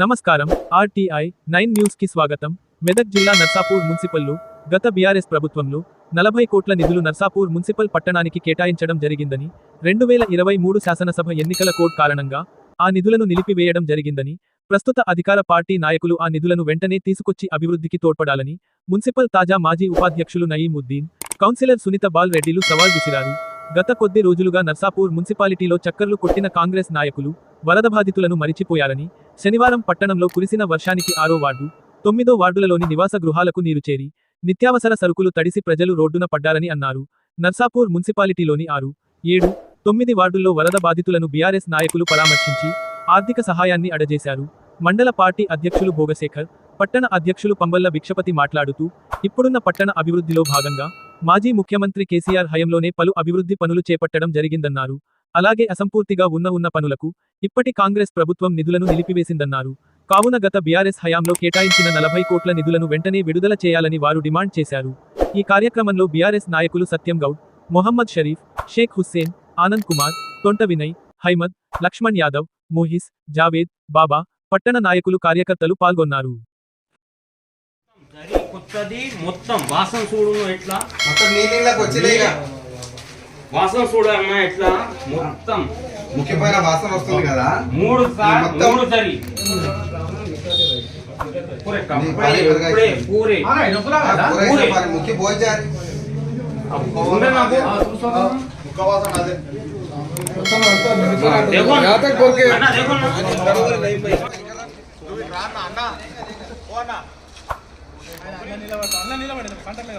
నమస్కారం RTI nine న్యూస్కి స్వాగతం. మెదక్ జిల్లా నర్సాపూర్ మున్సిపల్లు గత బీఆర్ఎస్ ప్రభుత్వంలో నలభై కోట్ల నిధులు నర్సాపూర్ మున్సిపల్ పట్టణానికి కేటాయించడం జరిగిందని రెండు వేల ఇరవై మూడు శాసనసభ ఎన్నికల కోడ్ కారణంగా ఆ నిధులను నిలిపివేయడం జరిగిందని ప్రస్తుత అధికార పార్టీ నాయకులు ఆ నిధులను వెంటనే తీసుకొచ్చి అభివృద్ధికి తోడ్పడాలని మున్సిపల్ తాజా మాజీ ఉపాధ్యక్షులు నయీముద్దీన్ కౌన్సిలర్ సునీత బాల్ రెడ్డిలు సవాల్ విసిరారు. గత కొద్ది రోజులుగా నర్సాపూర్ మున్సిపాలిటీలో చక్కర్లు కొట్టిన కాంగ్రెస్ నాయకులు వరద బాధితులను మరిచిపోయారని శనివారం పట్టణంలో కురిసిన వర్షానికి ఆరో వార్డు తొమ్మిదో వార్డులలోని నివాస గృహాలకు నీరు చేరి నిత్యావసర సరుకులు తడిసి ప్రజలు రోడ్డున పడ్డారని అన్నారు. నర్సాపూర్ మున్సిపాలిటీలోని ఆరు ఏడు తొమ్మిది వార్డుల్లో వరద బాధితులను బీఆర్ఎస్ నాయకులు పరామర్శించి ఆర్థిక సహాయాన్ని అడజేశారు. మండల పార్టీ అధ్యక్షులు భోగశేఖర్ పట్టణ అధ్యక్షులు పంబల్ల భిక్షపతి మాట్లాడుతూ ఇప్పుడున్న పట్టణ అభివృద్ధిలో భాగంగా మాజీ ముఖ్యమంత్రి కేసీఆర్ హయంలోనే పలు అభివృద్ధి పనులు చేపట్టడం జరిగిందన్నారు. అలాగే అసంపూర్తిగా ఉన్న ఉన్న పనులకు ఇప్పటి కాంగ్రెస్ ప్రభుత్వం నిధులను నిలిపివేసిందన్నారు. కావున గత బీఆర్ఎస్ హయాంలో కేటాయించిన నలభై కోట్ల నిధులను వెంటనే విడుదల చేయాలని వారు డిమాండ్ చేశారు. ఈ కార్యక్రమంలో బీఆర్ఎస్ నాయకులు సత్యం గౌడ్ మొహమ్మద్ షరీఫ్ షేక్ హుస్సేన్ ఆనంద్ కుమార్ తొంట వినయ్ హైమద్ లక్ష్మణ్ యాదవ్ మోహిస్ జావేద్ బాబా పట్టణ నాయకులు కార్యకర్తలు పాల్గొన్నారు. కొత్తది మొత్తం వాసన చూడు ఎట్లా? మొత్తం నీళ్ళకి వచ్చినాయి. వాసన చూడు అన్న ఎట్లా? మొత్తం. ముఖ్యమైన వాసన వస్తుంది కదా. మూడు మూడు సరి ముఖ్య భోజారి ముఖ్య వాసన నిలబడి పంట మీద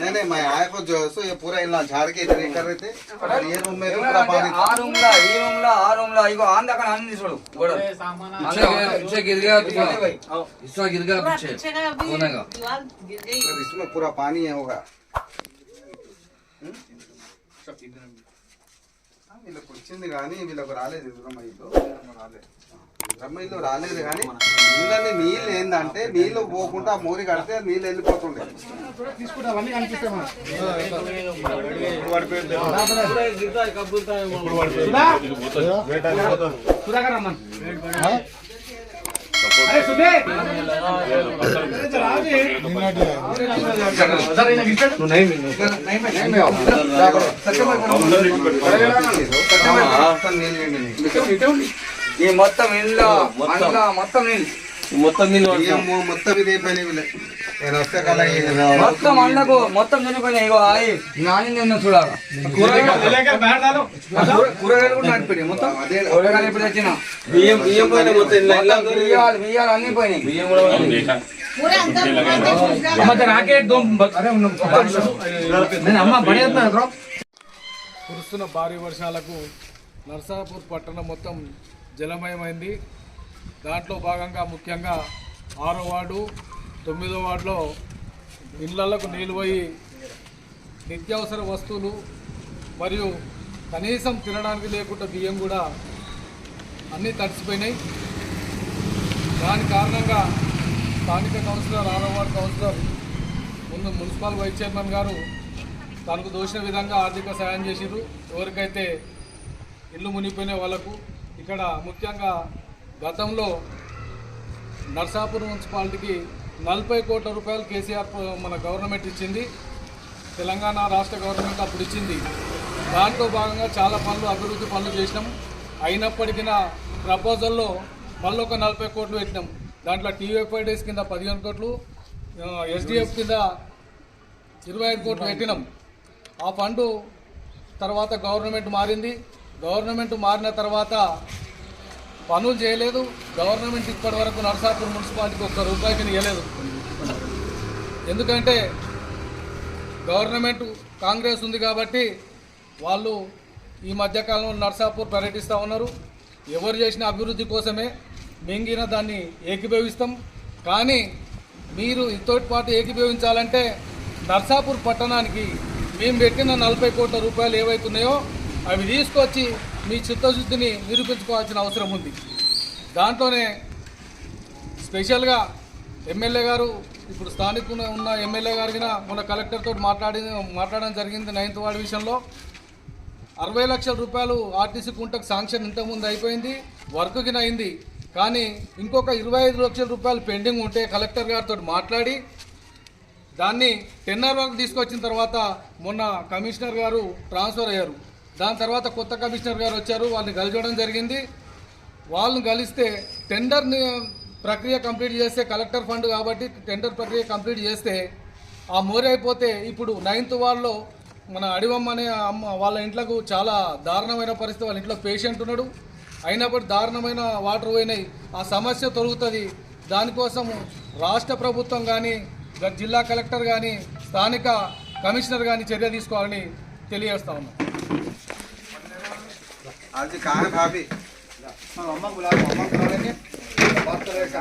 नहीं मैं आया तो जो सो ये पूरा हाँ, हाँ, हाँ। इला झाड़ के इधर कर रहे थे और ये रूम में पूरा पानी आ रूमला ये रूम आ रूमला इको आंधा का आने छोड़ो बड़ो पीछे पीछे गिर गया पूरा हिस्सा गिर गया पीछे पीछे का अभी दीवार गिर गई इसमें पूरा पानी है। होगा सब इधर వీళ్ళకి వచ్చింది కానీ వీళ్ళకి రాలేదు బ్రహ్మయ్యలో రాలేదు బ్రహ్మయ్యలో రాలేదు కానీ నీళ్ళని నీళ్ళు ఏందంటే నీళ్ళు పోకుండా మోరి కడితే నీళ్ళు వెళ్ళిపోతుండే. ఈ మొత్తం ఇండ్ల మొత్తం నేను మొత్తం మొత్తం మొత్తం కురుస్తున్న భారీ వర్షాలకు నర్సాపూర్ పట్టణం మొత్తం జలమయమైంది. దాంట్లో భాగంగా ముఖ్యంగా ఆరో వార్డు తొమ్మిదో వార్డులో ఇళ్ళకు నీళ్ళు పోయి నిత్యావసర వస్తువులు మరియు కనీసం తినడానికి లేకుండా బియ్యం కూడా అన్నీ తడిసిపోయినాయి. దాని కారణంగా స్థానిక కౌన్సిలర్ ఆరో వార్డు కౌన్సిలర్ ముందు మున్సిపల్ వైస్ చైర్మన్ గారు తనకు దోచిన విధంగా ఆర్థిక సాయం చేసిరు ఎవరికైతే ఇల్లు మునిగిపోయిన వాళ్ళకు ఇక్కడ ముఖ్యంగా గతంలో నర్సాపూర్ మున్సిపాలిటీకి నలభై కోట్ల రూపాయలు కేసీఆర్ మన గవర్నమెంట్ ఇచ్చింది. తెలంగాణ రాష్ట్ర గవర్నమెంట్ అప్పుడు ఇచ్చింది. దాంట్లో భాగంగా చాలా పనులు అభివృద్ధి పనులు చేసినాం. అయినప్పటికీ ప్రపోజల్లో మళ్ళీ ఒక నలభై కోట్లు పెట్టినాం. దాంట్లో టీవీఎఫ్ఐ డేస్ కింద పదిహేను కోట్లు ఎస్డిఎఫ్ కింద ఇరవై ఐదు కోట్లు పెట్టినాం. ఆ ఫండు తర్వాత గవర్నమెంట్ మారింది. గవర్నమెంట్ మారిన తర్వాత పనులు చేయలేదు. గవర్నమెంట్ ఇప్పటి వరకు నర్సాపూర్ మున్సిపాలిటీకి ఒక్క రూపాయికి ఇవ్వలేదు ఎందుకంటే గవర్నమెంట్ కాంగ్రెస్ ఉంది కాబట్టి వాళ్ళు ఈ మధ్యకాలంలో నర్సాపూర్ పర్యటిస్తూ ఉన్నారు. ఎవరు చేసిన అభివృద్ధి కోసమే మింగిన దాన్ని ఏకీభవిస్తాం. కానీ మీరు ఇతోటి పాటు ఏకీభవించాలంటే నర్సాపూర్ పట్టణానికి మేము పెట్టిన నలభై కోట్ల రూపాయలు ఏవైతున్నాయో అవి తీసుకొచ్చి మీ చిత్తశుద్ధిని నిరూపించుకోవాల్సిన అవసరం ఉంది. దాంట్లోనే స్పెషల్గా ఎమ్మెల్యే గారు ఇప్పుడు స్థానిక ఉన్న- ఎమ్మెల్యే గారికి మన కలెక్టర్తో మాట్లాడి మాట్లాడడం జరిగింది నైన్త్ వార్డు విషయంలో. అరవై లక్షల రూపాయలు ఆర్టీసీ కుంటకు శాంక్షన్ ఇంతకుముందు అయిపోయింది వర్క్ అయింది కానీ ఇంకొక ఇరవై ఐదు లక్షల రూపాయలు పెండింగ్ ఉంటే కలెక్టర్ గారితో మాట్లాడి దాన్ని టెన్నర్ వరకు తీసుకొచ్చిన తర్వాత మొన్న కమిషనర్ గారు ట్రాన్స్ఫర్ అయ్యారు. దాని తర్వాత కొత్త కమిషనర్ గారు వచ్చారు వాళ్ళని కలిసడం జరిగింది. వాళ్ళని కలిస్తే టెండర్ ప్రక్రియ కంప్లీట్ చేస్తే కలెక్టర్ ఫండ్ కాబట్టి టెండర్ ప్రక్రియ కంప్లీట్ చేస్తే ఆ మోరీ అయిపోతే ఇప్పుడు నైన్త్ వార్డులో మన అడివమ్మ అనే అమ్మ వాళ్ళ ఇంట్లకు చాలా దారుణమైన పరిస్థితి. వాళ్ళ ఇంట్లో పేషెంట్ ఉన్నాడు. అయినప్పటి దారుణమైన వాటర్ పోయినాయి. ఆ సమస్య తొలుగుతుంది. దానికోసం రాష్ట్ర ప్రభుత్వం కానీ జిల్లా కలెక్టర్ కానీ స్థానిక కమిషనర్ కానీ చర్య తీసుకోవాలని తెలియజేస్తా ఉన్నాం. आज कहाँ है भाभी? मम्मा बुला मम्मा बुला लेंगे बात करेंगे